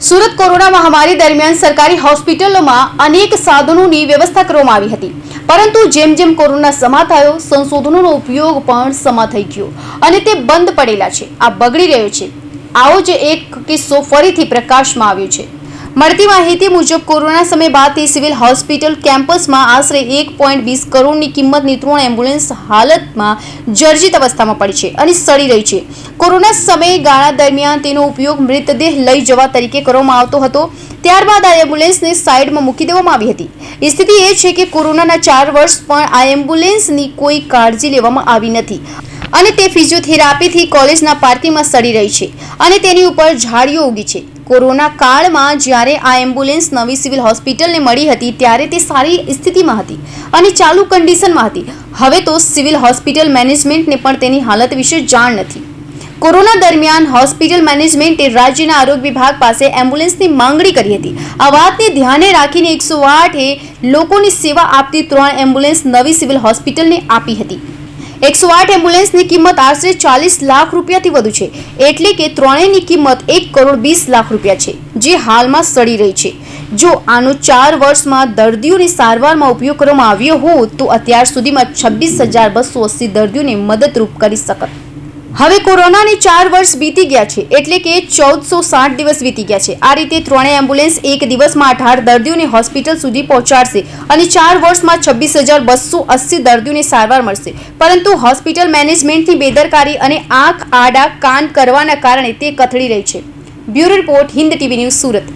Surat corona મહામારી દરમિયાન સરકારી હોસ્પિટલોમાં અનેક સાધનોની વ્યવસ્થા કરવામાં આવી હતી. પરંતુ જેમ જેમ કોરોના સમા થયો, સંશોધનોનો ઉપયોગ પણ સમા થઈ ગયો અને તે બંધ પડેલા છે. આ બગડી રહ્યો છે. આવો જ એક કિસ્સો ફરીથી પ્રકાશમાં આવ્યો છે. મળતી માહિતી મુજબ, કોરોના સમય બાદથી સિવિલ હોસ્પિટલ કેમ્પસમાં આશરે એક પોઈન્ટ વીસ કરોડની કિંમતની ત્રણ એમ્બ્યુલન્સ હાલતમાં જર્જિત અવસ્થામાં પડી છે અને સડી રહી છે. કોરોના સમયે ગાળા દરમિયાન તેનો ઉપયોગ મૃતદેહ લઈ જવા તરીકે કરવામાં આવતો હતો. ત્યારબાદ આ એમ્બ્યુલન્સને સાઈડમાં મૂકી દેવામાં આવી હતી. સ્થિતિ એ છે કે કોરોનાના ચાર વર્ષ પણ આ એમ્બ્યુલન્સની કોઈ કાળજી લેવામાં આવી નથી અને તે ફિઝિયોથેરાપીથી કોલેજના પાર્કિંગમાં સડી રહી છે અને તેની ઉપર ઝાડીઓ ઉગી છે. કોરોના કાળમાં જ્યારે આ એમ્બ્યુલન્સ નવી સિવિલ હોસ્પિટલને મળી હતી, ત્યારે તે સારી સ્થિતિમાં હતી અને ચાલુ કન્ડિશનમાં હતી. હવે તો સિવિલ હોસ્પિટલ મેનેજમેન્ટને પણ તેની હાલત વિશે જાણ નથી. કોરોના દરમિયાન હોસ્પિટલ મેનેજમેન્ટે રાજ્યના આરોગ્ય વિભાગ પાસે એમ્બ્યુલન્સની માંગણી કરી હતી. આ વાતને ધ્યાને રાખીને એકસો આઠે લોકોની સેવા આપતી ત્રણ એમ્બ્યુલન્સ નવી સિવિલ હોસ્પિટલને આપી હતી. એકસો આઠ એમ્બ્યુલન્સની કિંમત આશરે ચાલીસ લાખ રૂપિયાથી વધુ છે. એટલે કે ત્રણેયની કિંમત એક કરોડ વીસ લાખ રૂપિયા છે, જે હાલમાં સડી રહી છે. જો આનો ચાર વર્ષમાં દર્દીઓની સારવારમાં ઉપયોગ કરવામાં આવ્યો હોત, તો અત્યાર સુધીમાં છવ્વીસ હજાર બસો અસી દર્દીઓને મદદરૂપ કરી શકત. હવે કોરોનાને ચાર વર્ષ બીતી ગયા છે, એટલે કે ચૌદસો સાઠ દિવસ વીતી ગયા છે. આ રીતે ત્રણેય એમ્બ્યુલન્સ એક દિવસમાં અઢાર દર્દીઓને હોસ્પિટલ સુધી પહોંચાડશે અને ચાર વર્ષમાં છવ્વીસ હજાર બસો અસી દર્દીઓને સારવાર મળશે. પરંતુ હોસ્પિટલ મેનેજમેન્ટની બેદરકારી અને આંખ, આડા, કાન કરવાના કારણે તે કથળી રહી છે. Bureau report, Hind TV news Surat.